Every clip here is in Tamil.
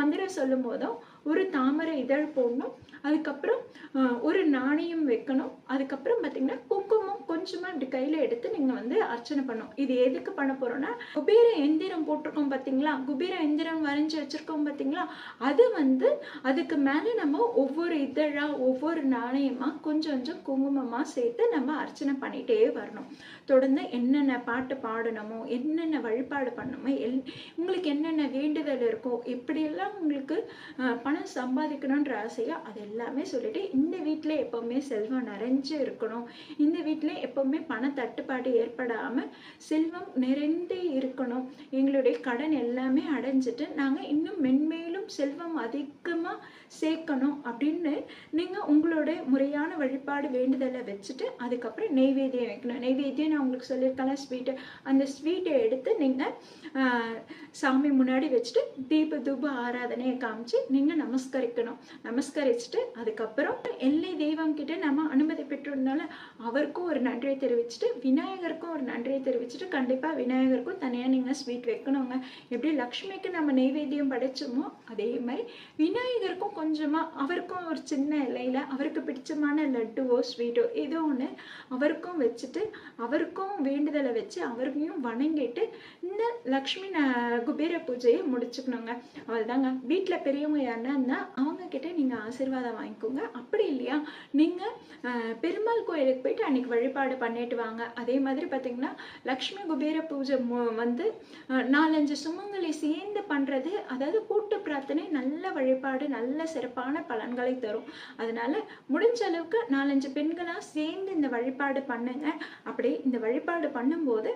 மந்திரம் சொல்லும் போதும் ஒரு தாமரை இதழ் போடணும். அதுக்கப்புறம் ஒரு நாணயம் வைக்கணும். அதுக்கப்புறம் பார்த்தீங்கன்னா குங்குமம் கொஞ்சமாக இப்படி கையில் எடுத்து நீங்கள் வந்து அர்ச்சனை பண்ணணும். இது எதுக்கு பண்ண போகிறோன்னா குபேர எந்திரம் போட்டிருக்கோம் பார்த்தீங்களா குபேர எந்திரம் வரைஞ்சி வச்சுருக்கோம் பார்த்தீங்களா அது வந்து அதுக்கு மேலே நம்ம ஒவ்வொரு இதழாக ஒவ்வொரு நாணயமாக கொஞ்சம் கொஞ்சம் குங்குமமாக சேர்த்து நம்ம அர்ச்சனை பண்ணிகிட்டே வரணும். தொடர்ந்து என்னென்ன பாட்டு பாடணுமோ என்னென்ன வழிபாடு பண்ணணுமோ எல் உங்களுக்கு என்னென்ன வேண்டுதல் இருக்கோ எப்படியெல்லாம் உங்களுக்கு பணம் சம்பாதிக்கணுன்ற ஆசையோ அது எல்லாமே சொல்லிட்டு இந்த வீட்டில் எப்போவுமே செல்வம் நிறைஞ்சு இருக்கணும். இந்த வீட்டில் எப்போவுமே பண தட்டுப்பாடு ஏற்படாமல் செல்வம் நிறைந்தே இருக்கணும். எங்களுடைய கடன் எல்லாமே அடைஞ்சிட்டு நாங்கள் இன்னும் மென்மேலும் செல்வம் அதிகமாக சேர்க்கணும் அப்படின்னு நீங்கள் உங்களோட முறையான வழிபாடு வேண்டுதலை வச்சுட்டு அதுக்கப்புறம் நெய்வேத்தியம் வைக்கணும். நெய்வேத்தியம் நான் உங்களுக்கு சொல்லியிருக்கேன் ஸ்வீட்டு அந்த ஸ்வீட்டை எடுத்து நீங்கள் சாமி முன்னாடி வச்சுட்டு தீப தூப ஆராதனையை காமிச்சு நீங்கள் நமஸ்கரிக்கணும். நமஸ்கரிச்சுட்டு அதுக்கப்புறம் எல்லை தெய்வம் கிட்ட நம்ம அனுமதி பெற்றிருந்தாலும் அவருக்கும் ஒரு நன்றியை தெரிவிச்சுட்டு விநாயகருக்கும் ஒரு நன்றியை தெரிவிச்சுட்டு கண்டிப்பாக விநாயகருக்கும் தனியாக நீங்கள் ஸ்வீட் வைக்கணுங்க. எப்படி லக்ஷ்மிக்கு நம்ம நெய்வேத்தியம் படைச்சோமோ அதே மாதிரி விநாயகருக்கும் கொஞ்சமாக அவருக்கும் ஒரு சின்ன இலையில் அவருக்கு பிடிச்சமான லட்டுவோ ஸ்வீட்டோ ஏதோ ஒன்று அவருக்கும் வச்சுட்டு அவருக்கும் வேண்டுதலை வச்சு அவரையும் வணங்கிட்டு இந்த லக்ஷ்மி ந- குபேர பூஜையை முடிச்சுக்கணுங்க. அவள்தாங்க வீட்டில் பெரியவங்க யாருன்னா இருந்தால் அவங்க கிட்ட நீங்கள் ஆசீர்வாதம் வாங்கிக்கோங்க. அப்படி இல்லையா? நீங்கள் பெருமாள் கோயிலுக்கு போயிட்டு அன்னைக்கு வழிபாடு பண்ணிட்டு வாங்க. அதே மாதிரி பார்த்தீங்கன்னா லக்ஷ்மி குபேர பூஜை வந்து நாலஞ்சு சுமங்களை சேர்ந்து பண்ணுறது அதாவது கூட்டு பிரார்த்தனை நல்ல வழிபாடு நல்ல சிறப்பான பலன்களை தரும். அதனால முடிஞ்ச அளவுக்கு நாலஞ்சு பெண்களாக சேர்ந்து இந்த வழிபாடு பண்ணுங்க. அப்படி இந்த வழிபாடு பண்ணும்போது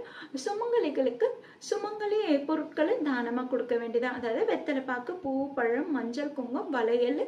சுமங்கலிகளுக்கு சுமங்கலி பொருட்களை தானமாக கொடுக்க வேண்டியதான் அதாவது வெத்தலை பாக்கு பூ பழம் மஞ்சள் குங்குமம் வளையல்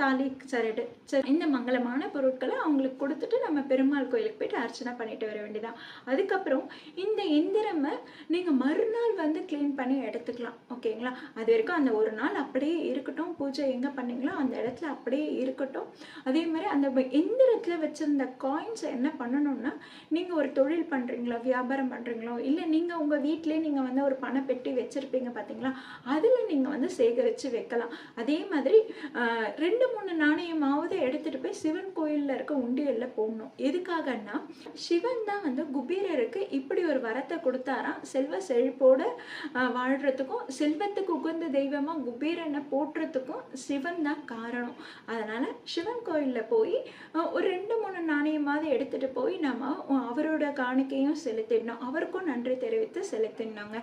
தாலி சரடு. சரி இந்த மங்களமான பொருட்களை அவங்களுக்கு கொடுத்துட்டு நம்ம பெருமாள் கோயிலுக்கு போயிட்டு அர்ச்சனை பண்ணிட்டு வர வேண்டியதான் அதுக்கப்புறம் இந்த எந்திரமை நீங்கள் மறுநாள் வந்து க்ளீன் பண்ணி எடுத்துக்கலாம். ஓகேங்களா? அது வரைக்கும் அந்த ஒரு நாள் அப்படியே இருக்கட்டும். பூஜை எங்கே பண்ணீங்களோ அந்த இடத்துல அப்படியே இருக்கட்டும். அதே மாதிரி அந்த எந்திரத்தில் வச்சிருந்த காயின்ஸை என்ன பண்ணணும்னா நீங்கள் ஒரு தொழில் பண்ணுறீங்களோ வியாபாரம் பண்ணுறீங்களோ இல்லை நீங்கள் உங்கள் வீட்டிலே நீங்கள் வந்து ஒரு பணப்பெட்டி வச்சுருப்பீங்க பார்த்தீங்களா அதில் நீங்கள் வந்து சேகரித்து வைக்கலாம். அதே மாதிரி ரெண்டு மூணு நாணயமாவது எடுத்துகிட்டு போய் சிவன் கோயிலில் இருக்க உண்டியலில் போடணும். எதுக்காகன்னா சிவன் தான் வந்து குபீரருக்கு இப்படி ஒரு வரத்தை கொடுத்தாராம். செல்வ செழிப்போடு வாழ்கிறதுக்கும் செல்வத்துக்கு உகந்த தெய்வமாக குபீரனை போட்டுறதுக்கும் சிவன் தான் காரணம். அதனால் சிவன் கோயிலில் போய் ஒரு ரெண்டு மூணு நாணயமாவது எடுத்துகிட்டு போய் நம்ம அவரோட காணிக்கையும் செலுத்திடணும். அவருக்கும் நன்றி தெரிவித்து செலுத்தினாங்க